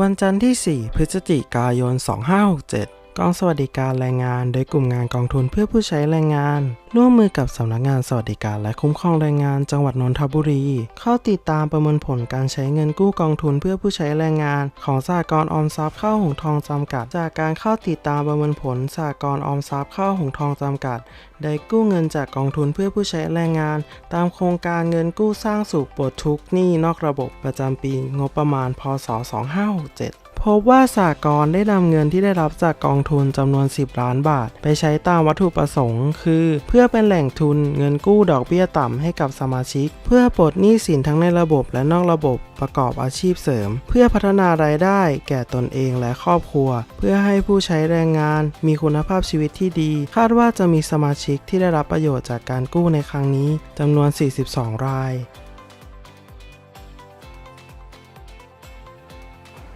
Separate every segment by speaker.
Speaker 1: วันจันทร์ที่ 4 พฤศจิกายน 2567 กองสวัสดิการแรงงาน โดยกลุ่มงานกองทุนเพื่อผู้ใช้แรงงาน ร่วมมือกับสำนักงานสวัสดิการและคุ้มครองแรงงาน จังหวัดนนทบุรี เข้าติดตามประเมินผลการใช้เงินกู้กองทุนเพื่อผู้ใช้แรงงาน ของสหกรณ์ออมทรัพย์ข้าวหงทองจำกัด จากการเข้าติดตามประเมินผลสหกรณ์ออมทรัพย์ข้าวหงทองจำกัด ได้กู้เงินจากกองทุนเพื่อผู้ใช้แรงงาน ตามโครงการเงินกู้สร้างสุขปลดทุกหนี้นอกระบบประจำปีงบประมาณพศ 2567 พบว่าสากลได้นำเงินที่ได้รับจากกองทุนจำนวน 10 ล้านบาท ไปใช้ตามวัตถุประสงค์ คือ เพื่อเป็นแหล่งทุนเงินกู้ดอกเบี้ยต่ำให้กับสมาชิก เพื่อปลดหนี้สินทั้งในระบบและนอกระบบประกอบอาชีพเสริม เพื่อพัฒนารายได้แก่ตนเองและครอบครัว เพื่อให้ผู้ใช้แรงงาน มีคุณภาพชีวิตที่ดี คาดว่าจะมีสมาชิกที่ได้รับประโยชน์จากการกู้ในครั้งนี้จำนวน 42 ราย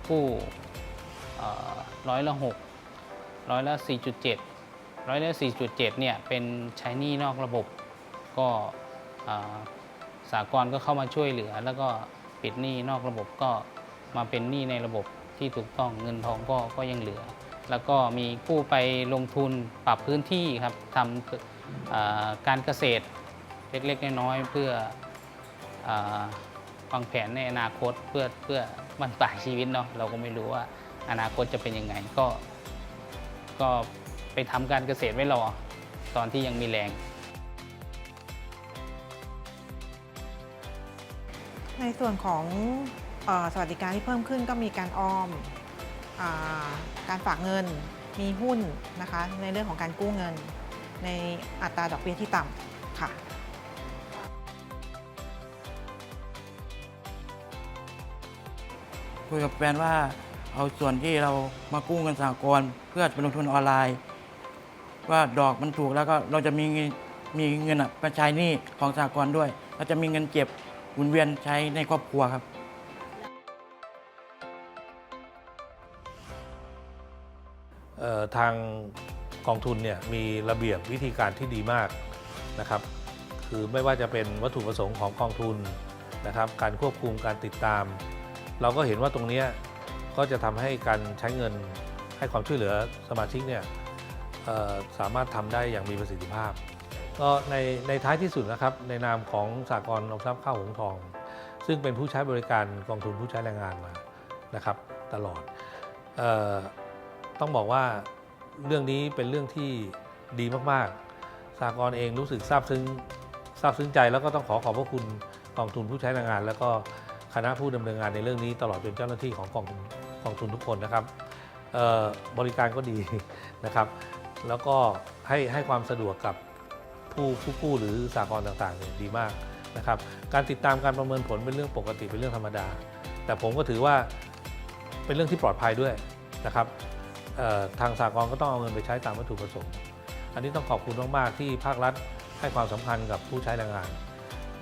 Speaker 2: กู้ร้อยละหกร้อยละสี่จุดเจ็ดร้อยละสี่จุดเจ็ดเนี่ย เป็นใช้หนี้นอกระบบ ก็สากลก็เข้ามาช่วยเหลือ แล้วก็ปิดหนี้นอกระบบก็มาเป็นหนี้ในระบบที่ถูกต้องเงินทองก็ก็ยังเหลือ แล้วก็มีกู้ไปลงทุนปรับพื้นที่ครับทำการเกษตรเล็กๆน้อยๆเพื่อเอ่อวางแผนในอนาคตเพื่อเพื่อ มันปลายชีวิตเนาะเราก็ไม่รู้ว่าอนาคตจะเป็นยังไงก็ ก็ไปทำการเกษตรไว้รอ ตอนที่ยังมีแรง
Speaker 3: ในส่วนของเออสวัสดิการที่เพิ่มขึ้นก็มีการออมอาการฝากเงิน มีหุ้นนะคะ ในเรื่องของการกู้เงิน ในอัตราดอกเบี้ยที่ต่ำค่ะ
Speaker 4: คุยกับแฟนว่าเอาส่วนที่เรามากู้เงินสหกรณ์เพื่อไปลงทุนออนไลน์ ว่าดอกมันถูกแล้วก็เราจะมีมีเงินอะไปใช้หนี้ของสหกรณ์ด้วย เราจะมีเงินเก็บหมุนเวียนใช้ในครอบครัวครับ
Speaker 5: ทางกองทุนเนี่ยมีระเบียบวิธีการที่ดีมากนะครับ คือไม่ว่าจะเป็นวัตถุประสงค์ของกองทุนนะครับ การควบคุมการติดตาม เราก็เห็นว่าตรงนี้ก็จะทำให้การใช้เงินให้ความช่วยเหลือสมาชิกเนี่ยสามารถทำได้อย่างมีประสิทธิภาพ ก็ในในท้ายที่สุดนะครับ ในนามของสากลออมทรัพย์ข้าวหงทอง ซึ่งเป็นผู้ใช้บริการกองทุนผู้ใช้แรงงานมานะครับ ตลอดออต้องบอกว่าเรื่องนี้เป็นเรื่องที่ดีมากๆสากลเองรู้สึกซาบซึ้งซาบซึ้งใจแล้วก็ต้องขอขอบพระคุณกองทุนผู้ใช้แรงงาน แล้วก็ คณะผู้ดำเนินงานในเรื่องนี้ตลอดจนเจ้าหน้าที่ของกองทุนกองทุนทุกคนนะครับบริการก็ดีนะครับ แล้วก็ให้ให้ความสะดวกกับผู้ผู้กู้หรือสากลต่างๆเนี่ยดีมากนะครับ การติดตามการประเมินผลเป็นเรื่องปกติเป็นเรื่องธรรมดา แต่ผมก็ถือว่าเป็นเรื่องที่ปลอดภัยด้วยนะครับทางสากลก็ต้องเอาเงินไปใช้ตามวัตถุประสงค์ อันนี้ต้องขอบคุณมากๆที่ภาครัฐให้ความสำคัญกับผู้ใช้แรงงาน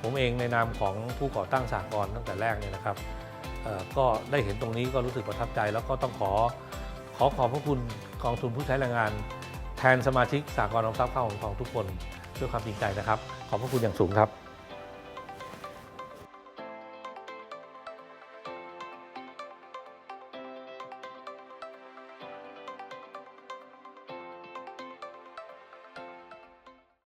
Speaker 5: ผมเองในนามของผู้ก่อตั้งสากลตั้งแต่แรกเนี่ยนะครับก็ได้เห็นตรงนี้ก็รู้สึกประทับใจ แล้วก็ต้องขอขอขอบพระคุณกองทุนผู้ใช้แรงงาน แทนสมาชิกสากลออมทรัพย์ข้าวของทองทุกคนด้วยความจริงใจนะครับ ขอบพระคุณอย่างสูงครับ